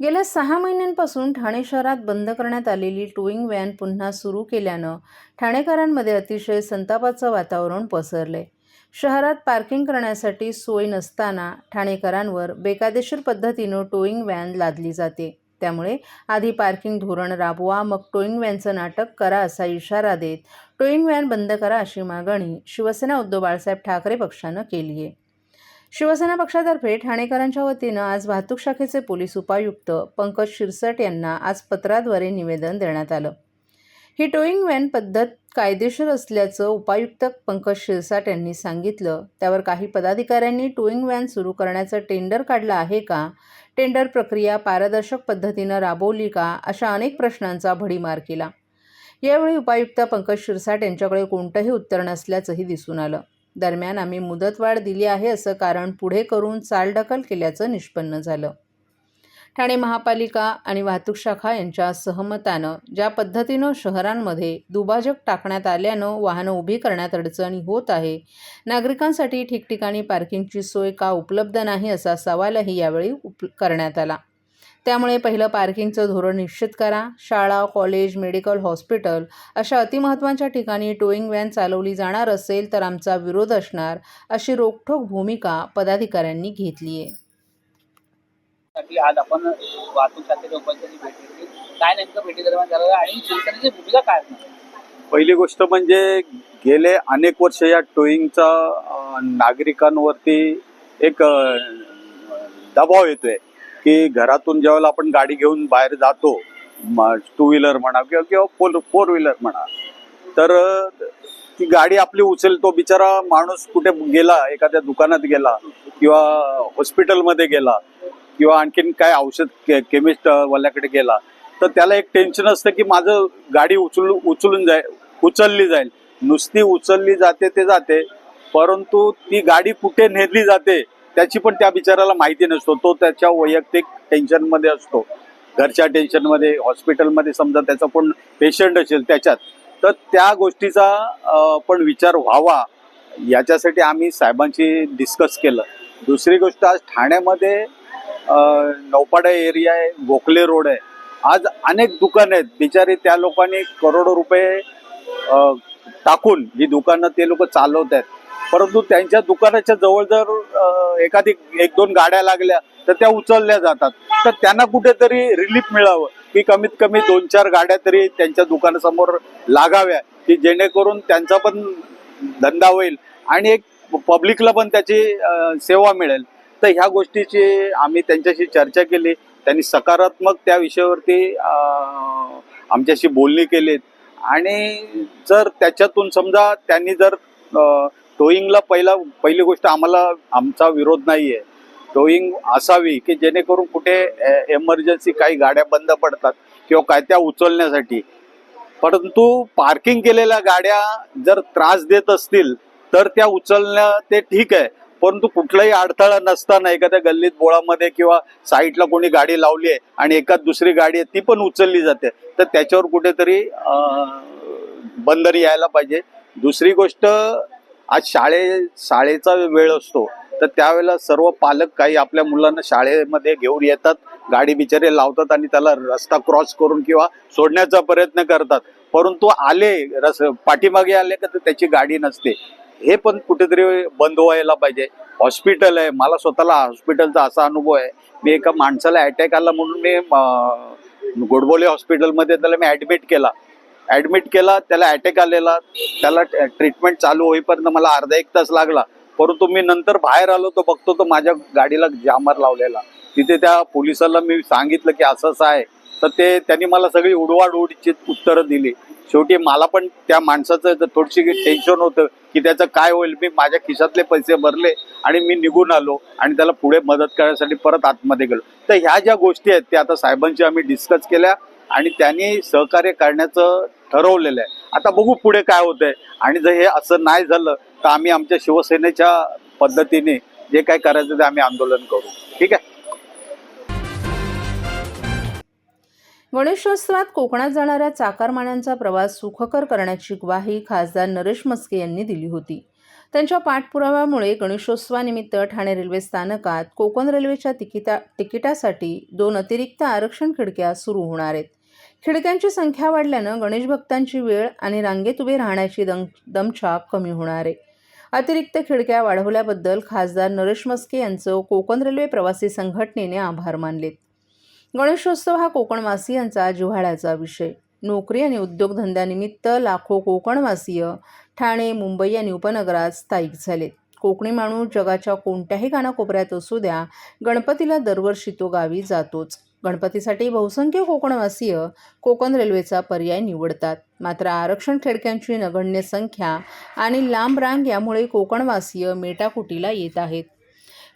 गेल्या सहा महिन्यांपासून ठाणे शहरात बंद करण्यात आलेली टोईंग व्हॅन पुन्हा सुरू केल्यानं ठाणेकरांमध्ये अतिशय संतापाचं वातावरण पसरले. शहरात पार्किंग करण्यासाठी सोय नसताना ठाणेकरांवर बेकायदेशीर पद्धतीनं टोईंग व्हॅन लादली जाते. त्यामुळे आधी पार्किंग धोरण राबवा मग टोईंग व्हॅनचं नाटक करा असा इशारा देत टोईंग व्हॅन बंद करा अशी मागणी शिवसेना उद्धव बाळासाहेब ठाकरे पक्षानं केली आहे शिवसेना पक्षातर्फे ठाणेकरांच्या वतीनं आज वाहतूक शाखेचे पोलीस उपायुक्त पंकज शिरसट यांना आज पत्राद्वारे निवेदन देण्यात आलं. ही टोईंग व्हॅन पद्धत कायदेशीर असल्याचं उपायुक्त पंकज शिरसाट यांनी सांगितलं. त्यावर काही पदाधिकाऱ्यांनी टोईंग व्हॅन सुरू करण्याचं टेंडर काढलं आहे का? टेंडर प्रक्रिया पारदर्शक पद्धतीनं राबवली का? अशा अनेक प्रश्नांचा भडीमार केला. यावेळी उपायुक्त पंकज शिरसाट यांच्याकडे कोणतंही उत्तर नसल्याचंही दिसून आलं. दरम्यान आम्ही मुदतवाढ दिली आहे असं कारण पुढे करून चालढकल केल्याचं निष्पन्न झालं. ठाणे महापालिका आणि वाहतूक शाखा यांच्या सहमतानं ज्या पद्धतीनं शहरांमध्ये दुभाजक टाकण्यात आल्यानं वाहनं उभी करण्यात अडचणी होत आहे नागरिकांसाठी ठिकठिकाणी पार्किंगची सोय का उपलब्ध नाही असा सवालही यावेळी उप करण्यात आला. त्यामुळे पहिलं पार्किंगचं धोरण निश्चित करा. शाळा कॉलेज मेडिकल हॉस्पिटल अशा अतिमहत्त्वाच्या ठिकाणी टोईंग व्हॅन चालवली जाणार असेल तर आमचा विरोध असणार अशी रोखठोक भूमिका पदाधिकाऱ्यांनी घेतली आहे. आज आपण वाहतूक शाखेच्या उपाध्याची भेट घेतली. काय नेमकं भेटी दरम्यान झालं आणि शिवसेनेची भूमिका काय पहिली गोष्ट म्हणजे गेले अनेक वर्ष या टोईंगचा नागरिकांवरती एक दबाव येतोय. की घरातून ज्यावेळेला आपण गाडी घेऊन बाहेर जातो टू व्हीलर म्हणा किंवा किंवा फोर फोर व्हीलर म्हणा तर ती गाडी आपली उचल तो बिचारा माणूस कुठे गेला एखाद्या दुकानात गेला किंवा हॉस्पिटलमध्ये गेला किंवा आणखीन काय औषध के केमिस्ट वाल्याकडे गेला तर त्याला एक टेन्शन असतं की माझं गाडी उचल उचलून जाईल उचलली जाईल. नुसती उचलली जाते ते जाते परंतु ती गाडी कुठे नेली जाते त्याची पण त्या बिचाराला माहिती नसतो. तो त्याच्या वैयक्तिक टेन्शनमध्ये असतो. घरच्या टेन्शनमध्ये हॉस्पिटलमध्ये समजा त्याचा कोण पेशंट असेल त्याच्यात तर त्या गोष्टीचा पण विचार व्हावा. याच्यासाठी आम्ही साहेबांशी डिस्कस केलं. दुसरी गोष्ट आज ठाण्यामध्ये नौपाडा एरिया आहे गोखले रोड आहे. आज अनेक दुकानं आहेत. बिचारे त्या लोकांनी करोडो रुपये टाकून ही दुकानं ते लोक चालवत आहेत परंतु त्यांच्या दुकानाच्या जवळ जर एखादी एक दोन गाड्या लागल्या तर त्या उचलल्या जातात. तर त्यांना कुठेतरी रिलीफ मिळावं की कमीत कमी दोन चार गाड्या तरी त्यांच्या दुकानासमोर लागाव्या की जेणेकरून त्यांचा पण धंदा होईल आणि एक पब्लिकला पण त्याची सेवा मिळेल. तर ह्या गोष्टीची आम्ही त्यांच्याशी चर्चा केली. त्यांनी सकारात्मक त्या विषयावरती आमच्याशी बोलणी केलीत. आणि जर त्याच्यातून समजा त्यांनी जर टोईंगला पहिला पहिली गोष्ट आम्हाला आमचा विरोध नाही आहे टोईंग असावी की जेणेकरून कुठे एमर्जन्सी काही गाड्या बंद पडतात किंवा काय त्या उचलण्यासाठी. परंतु पार्किंग केलेल्या गाड्या जर त्रास देत असतील तर त्या उचलणं ते ठीक आहे. परंतु कुठलाही अडथळा नसताना एखाद्या गल्लीत बोळामध्ये किंवा साईडला कोणी गाडी लावली आहे आणि एकाच दुसरी गाडी आहे ती पण उचलली जाते. तर त्याच्यावर कुठेतरी बंदर बंदरी यायला पाहिजे. दुसरी गोष्ट आज शाळे शाळेचा वेळ असतो तर त्यावेळेला सर्व पालक काही आपल्या मुलांना शाळेमध्ये घेऊन येतात गाडी बिचारे लावतात आणि त्याला रस्ता क्रॉस करून किंवा सोडण्याचा प्रयत्न करतात. परंतु आले रस पाठीमागे आले का तर त्याची गाडी नसते. हे पण कुठेतरी बंद व्हायला पाहिजे. हॉस्पिटल आहे मला स्वतःला हॉस्पिटलचा असा अनुभव आहे. मी एका माणसाला अटॅक आला म्हणून मी गोडबोले हॉस्पिटलमध्ये त्याला मी ऍडमिट केला. ऍडमिट केला त्याला अटॅक आलेला त्याला ट्रीटमेंट चालू होईपर्यंत मला अर्धा एक तास लागला. परंतु मी नंतर बाहेर आलो तो बघतो तो माझ्या गाडीला जामर लावलेला. तिथे त्या पोलिसाला मी सांगितलं की असं असं आहे. तर ते त्यांनी मला सगळी उडवाड उडीची उत्तरं दिली. शेवटी मला पण त्या माणसाचं थोडीशी टेन्शन होतं की त्याचं काय होईल मी माझ्या खिशातले पैसे भरले आणि मी निघून आलो आणि त्याला पुढे मदत करण्यासाठी परत आतमध्ये गेलो. तर ह्या ज्या गोष्टी आहेत त्या आता साहेबांशी आम्ही डिस्कस केल्या आणि त्यांनी सहकार्य करण्याचं ठरवलेलं आहे. आता बघू पुढे काय होतंय. आणि जर हे असं नाही झालं तर आम्ही आमच्या शिवसेनेच्या पद्धतीने जे काय करायचं ते आम्ही आंदोलन करू. ठीक आहे? गणेशोत्सवात कोकणात जाणाऱ्या चाकरमान्यांचा प्रवास सुखकर करण्याची ग्वाही खासदार नरेश मस्के यांनी दिली होती. त्यांच्या पाठपुराव्यामुळे गणेशोत्सवानिमित्त ठाणे रेल्वे स्थानकात कोकण रेल्वेच्या तिकिटा तिकिटासाठी दोन अतिरिक्त आरक्षण खिडक्या सुरू होणार आहेत. खिडक्यांची संख्या वाढल्यानं गणेश भक्तांची वेळ आणि रांगेत उभे राहण्याची दम दमछाप कमी होणार आहे. अतिरिक्त खिडक्या वाढवल्याबद्दल खासदार नरेश मस्के यांचं कोकण रेल्वे प्रवासी संघटनेने आभार मानलेत. गणेशोत्सव हा कोकणवासियांचा जिव्हाळ्याचा विषय. नोकरी आणि उद्योगधंद्यानिमित्त लाखो कोकणवासीय ठाणे मुंबई आणि उपनगरात स्थायिक झालेत. कोकणी माणूस जगाच्या कोणत्याही कानाकोपऱ्यात असू द्या गणपतीला दरवर्षी तो गावी जातोच. गणपतीसाठी बहुसंख्य कोकणवासीय कोकण रेल्वेचा पर्याय निवडतात. मात्र आरक्षण खिडक्यांची नगण्य संख्या आणि लांब रांग यामुळे कोकणवासीय मेटाकुटीला येत आहेत.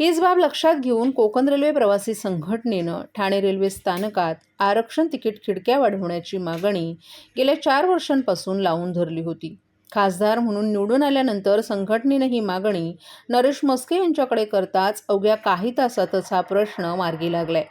हीच बाब लक्षात घेऊन कोकण रेल्वे प्रवासी संघटनेनं ठाणे रेल्वे स्थानकात आरक्षण तिकीट खिडक्या वाढवण्याची मागणी गेल्या चार वर्षांपासून लावून धरली होती. खासदार म्हणून निवडून आल्यानंतर संघटनेनं ही मागणी नरेश मस्के यांच्याकडे करताच अवघ्या काही तासातच हा प्रश्न मार्गी लागलाय.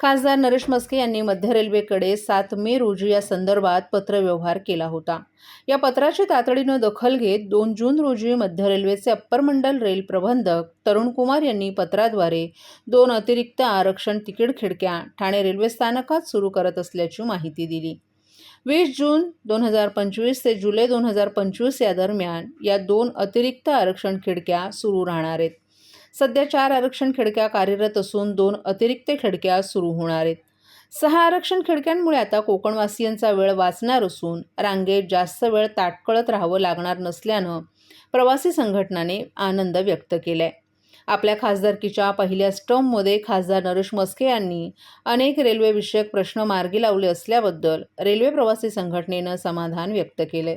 खासदार नरेश मस्के यांनी मध्य रेल्वेकडे सात मे रोजी या संदर्भात पत्रव्यवहार केला होता. या पत्राची तातडीनं दखल घेत दोन जून रोजी मध्य रेल्वेचे अप्पर मंडल रेल प्रबंधक तरुण कुमार यांनी पत्राद्वारे दोन अतिरिक्त आरक्षण तिकीट खिडक्या ठाणे रेल्वे स्थानकात सुरू करत असल्याची माहिती दिली. वीस जून दोन हजार पंचवीस ते जुलै दोन हजार पंचवीस या दरम्यान या दोन अतिरिक्त आरक्षण खिडक्या सुरू राहणार आहेत. सध्या चार आरक्षण खिडक्या कार्यरत असून दोन अतिरिक्त खिडक्या सुरू होणार आहेत. सहा आरक्षण खिडक्यांमुळे आता कोकणवासियांचा वेळ वाचणार असून रांगेत जास्त वेळ ताटकळत राहावं लागणार नसल्यानं प्रवासी संघटनाने आनंद व्यक्त केलाय. आपल्या खासदारकीच्या पहिल्या स्टर्ममध्ये खासदार नरेश मस्के यांनी अनेक रेल्वेविषयक प्रश्न मार्गी लावले असल्याबद्दल रेल्वे प्रवासी संघटनेनं समाधान व्यक्त केले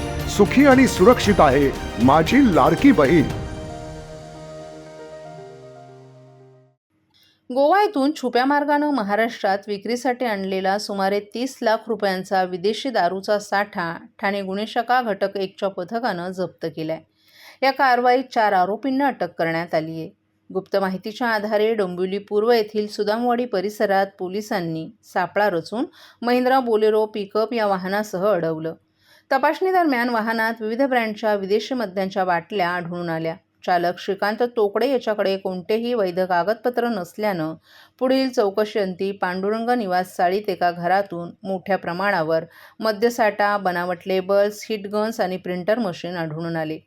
सुखी आणि सुरक्षित आहे माझी लाडकी बहीण. गोवा येथून छुप्या मार्गानं महाराष्ट्रात विक्रीसाठी आणलेला सुमारे तीस लाख रुपयांचा विदेशी दारूचा साठा ठाणे गुन्हे शाखा घटक एकच्या पथकानं जप्त केलाय. या कारवाईत चार आरोपींना अटक करण्यात आली आहे. गुप्त माहितीच्या आधारे डोंबिवली पूर्व येथील सुदामवाडी परिसरात पोलिसांनी सापळा रचून महिंद्रा बोलेरो पिकअप या वाहनासह अडवलं. तपासणीदरम्यान वाहनात विविध ब्रँडच्या विदेशी मद्यांच्या बाटल्या आढळून आल्या. चालक श्रीकांत तोकडे याच्याकडे कोणतेही वैध कागदपत्र नसल्यानं पुढील चौकशीअंती पांडुरंग निवास चाळीत एका घरातून मोठ्या प्रमाणावर मद्यसाठा बनावट लेबल्स हिटगन्स आणि प्रिंटर मशीन आढळून आले.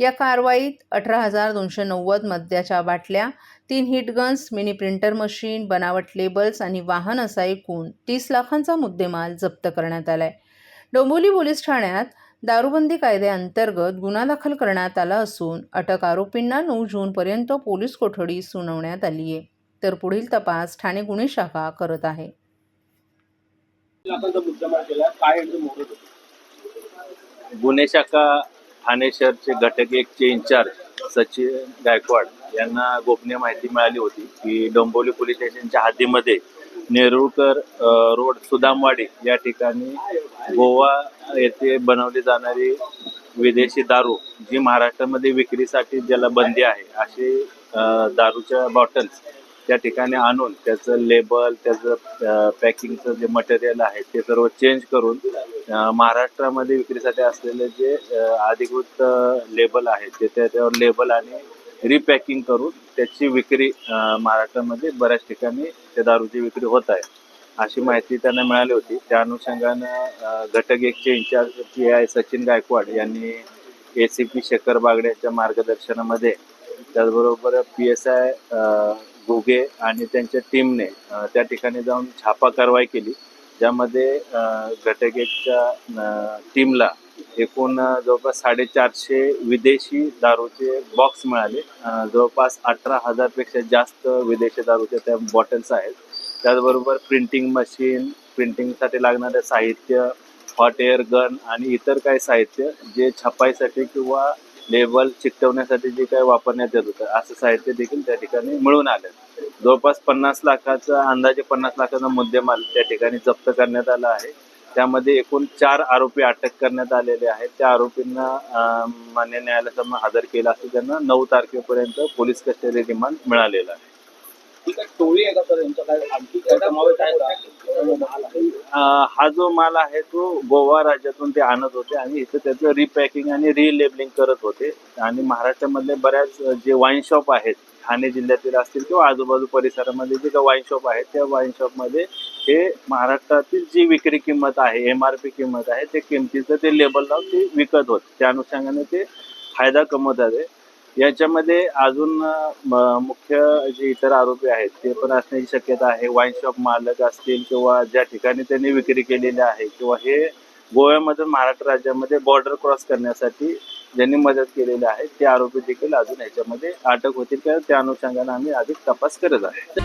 या कारवाईत अठरा हजार दोनशे नव्वद मद्याच्या बाटल्या तीन heat guns mini printer machine बनावट लेबल्स आणि वाहन असा एकूण तीस लाखांचा मुद्देमाल जप्त करण्यात आला आहे डोंबिवली पोलीस ठाण्यात दारूबंदी कायद्याअंतर्गत गुन्हा दाखल करण्यात आला असून अटक आरोपींना नऊ जूनपर्यंत पोलीस कोठडी सुनावण्यात आली आहे. तर पुढील तपास ठाणे गुन्हे शाखा करत आहे. गुन्हे शाखा ठाणे शहरचे घटक एकचे इन्चार्ज सचिन गायकवाड यांना गोपनीय माहिती मिळाली होती की डोंबिवली पोलीस स्टेशनच्या हद्दीमध्ये नेरुळकर रोड सुदामवाडी या ठिकाणी गोवा येथे बनवली जाणारी विदेशी दारू जी महाराष्ट्रामध्ये विक्रीसाठी ज्याला बंदी आहे असे दारूच्या बॉटल्स त्या ठिकाणी आणून त्याचं लेबल त्याचं पॅकिंगचं जे मटेरियल आहे ते सर्व चेंज करून महाराष्ट्रामध्ये विक्रीसाठी असलेले जे अधिकृत लेबल आहे ते त्याच्यावर लेबल आणि रिपॅकिंग करून त्याची विक्री महाराष्ट्रामध्ये बऱ्याच ठिकाणी त्या दारूची विक्री होत आहे. अशी माहिती त्यांना मिळाली होती. त्या अनुषंगानं घटक एकचे incharge P I Sachin Gaikwad यांनी A C P Shekhar Bagde यांच्या मार्गदर्शनामध्ये त्याचबरोबर पी एस आय घुगे आणि त्यांच्या टीमने त्या ठिकाणी जाऊन छापा कारवाई केली ज्यामध्ये घटक एकच्या टीमला एकूण जवळपास साडेचारशे विदेशी दारूचे बॉक्स मिळाले. जवळपास अठरा हजारपेक्षा जास्त विदेशी दारूच्या त्या बॉटल्स आहेत. त्याचबरोबर प्रिंटिंग मशीन प्रिंटिंगसाठी लागणारे साहित्य हॉट एअर गन आणि इतर काही साहित्य जे छपाईसाठी किंवा लेबल चिकटवण्यासाठी जे काही वापरण्यात येत होतं असं साहित्य देखील त्या ठिकाणी मिळून आलं. जवळपास पन्नास लाखाचा अंदाजे पन्नास लाखाचा मुद्देमाल त्या ठिकाणी जप्त करण्यात आला आहे. त्यामध्ये एकूण चार आरोपी अटक करण्यात आलेले आहेत. त्या आरोपींना मान्य न्यायालयासमोर हजर केलं असं त्यांना नऊ तारखेपर्यंत पोलीस कस्टडी रिमांड मिळालेला आहे. हा जो माल आहे तो गोवा राज्यातून ते आणत होते आणि इथं त्याचं रिपॅकिंग आणि रिलेबलिंग करत होते. आणि महाराष्ट्रामधले बऱ्याच जे वाईन शॉप आहेत ठाणे जिल्ह्यातील असतील किंवा आजूबाजू परिसरामध्ये जे काही वाईन शॉप आहेत त्या वाईन शॉपमध्ये हे महाराष्ट्रातील जी विक्री किंमत आहे एम आर पी किंमत आहे ते किमतीचं ते लेबल लावून ते विकत होत. त्या अनुषंगाने ते फायदा कमवत आहे. याच्यामध्ये अजून म- मुख्य जे इतर आरोपी आहेत ते पण असण्याची शक्यता आहे. वाईन शॉप मालक असतील किंवा ज्या ठिकाणी त्यांनी विक्री केलेली आहे किंवा हे गोव्यामधून महाराष्ट्र राज्यामध्ये बॉर्डर क्रॉस करण्यासाठी ज्यांनी मदत केलेली आहे ते आरोपी देखील अजून याच्यामध्ये अटक होतील किंवा त्या अनुषंगाने आम्ही अधिक तपास करत आहोत.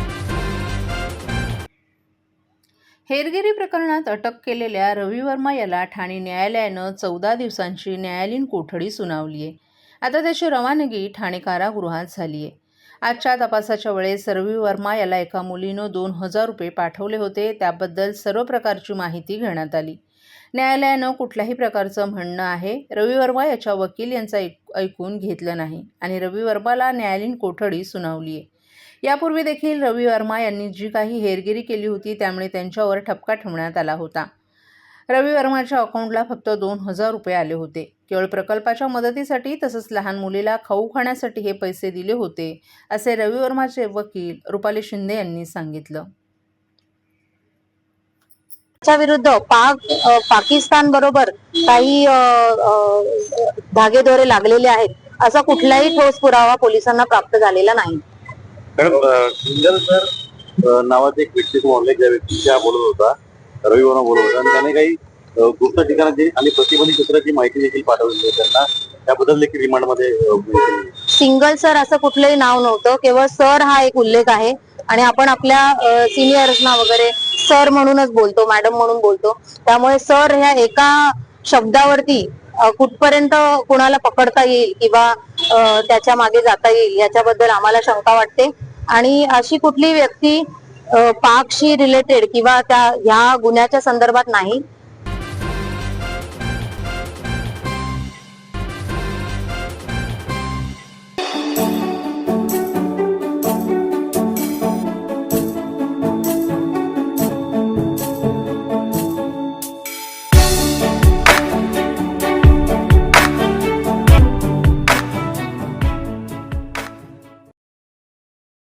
हेरगिरी प्रकरणात अटक केलेल्या रवी वर्मा याला ठाणे न्यायालयानं चौदा दिवसांची न्यायालयीन कोठडी सुनावली आहे आता त्याची रवानगी ठाणे कारागृहात झाली आहे आजच्या तपासाच्या वेळेस रवी वर्मा याला एका मुलीनं दोन हजार रुपये पाठवले होते त्याबद्दल सर्व प्रकारची माहिती घेण्यात आली. न्यायालयानं कुठल्याही प्रकारचं म्हणणं आहे. रवी वर्मा याच्या वकील यांचं ऐक ऐकून घेतलं नाही आणि रवी वर्माला न्यायालयीन कोठडी सुनावली आहे. यापूर्वी देखील रवी वर्मा यांनी जी काही हेरगिरी केली होती त्यामुळे त्यांच्यावर ठपका ठेवण्यात आला होता. रवी वर्माच्या अकाउंटला फक्त दोन हजार रुपये आले होते. केवळ प्रकल्पाच्या मदतीसाठी तसंच लहान मुलीला खाऊ खाण्यासाठी हे पैसे दिले होते असे रवी वर्माचे वकील रुपाली शिंदे यांनी सांगितलं. विरुद्ध पाक पाकिस्तान बरोबर काही धागेदोरे लागलेले आहेत असा कुठलाही ठोस पुरावा पोलिसांना प्राप्त झालेला नाही. सर नावाचा एक व्यक्ती तुम्हाला ज्या व्यक्तीच्या बोलत होता रवी वर्मा बोलत होता आणि त्याने काही गुप्त ठिकाणाची आणि प्रतिबंधित क्षेत्राची माहिती देखील पाठवलेली आहे त्यांना. त्याबद्दल देखील रिमांडमध्ये अ, केली. सिंगल सर असं कुठलंही नाव नव्हतं केवळ सर हा एक उल्लेख आहे. आणि आपण आपल्या सिनियर्सना वगैरे सर म्हणूनच बोलतो मॅडम म्हणून बोलतो. त्यामुळे सर ह्या एका शब्दावरती कुठपर्यंत कुणाला पकडता येईल किंवा त्याच्यामागे जाता येईल याच्याबद्दल आम्हाला शंका वाटते. आणि अशी कुठली व्यक्ती पाकशी रिलेटेड किंवा त्या ह्या गुन्ह्याच्या संदर्भात नाही.